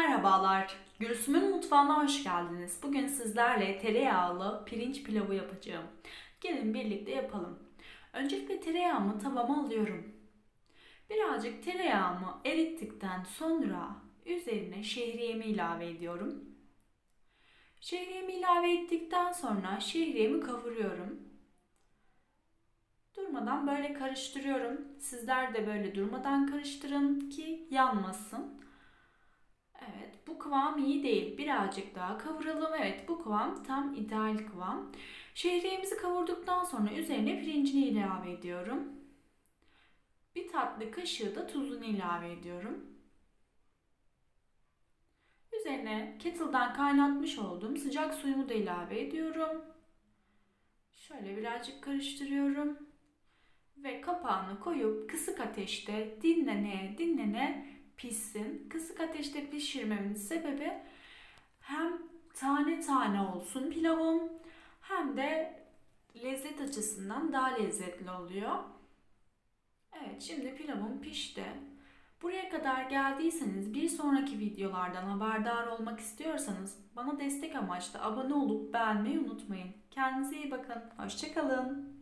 Merhabalar, Gülsüm'ün mutfağına hoş geldiniz. Bugün sizlerle tereyağlı pirinç pilavı yapacağım. Gelin birlikte yapalım. Öncelikle tereyağımı tavama alıyorum. Birazcık tereyağımı erittikten sonra üzerine şehriyemi ilave ediyorum. Şehriyemi ilave ettikten sonra şehriyemi kavuruyorum. Durmadan böyle karıştırıyorum. Sizler de böyle durmadan karıştırın ki yanmasın. Bu kıvam iyi değil. Birazcık daha kavuralım. Evet, bu kıvam tam ideal kıvam. Şehriyemizi kavurduktan sonra üzerine pirincini ilave ediyorum. Bir tatlı kaşığı da tuzunu ilave ediyorum. Üzerine kettle'dan kaynatmış olduğum sıcak suyumu da ilave ediyorum. Şöyle birazcık karıştırıyorum. Ve kapağını koyup kısık ateşte dinlene dinlene pişsin. Kısık ateşte pişirmemin sebebi hem tane tane olsun pilavım hem de lezzet açısından daha lezzetli oluyor. Evet şimdi pilavım pişti. Buraya kadar geldiyseniz bir sonraki videolardan haberdar olmak istiyorsanız bana destek amaçlı abone olup beğenmeyi unutmayın. Kendinize iyi bakın. Hoşçakalın.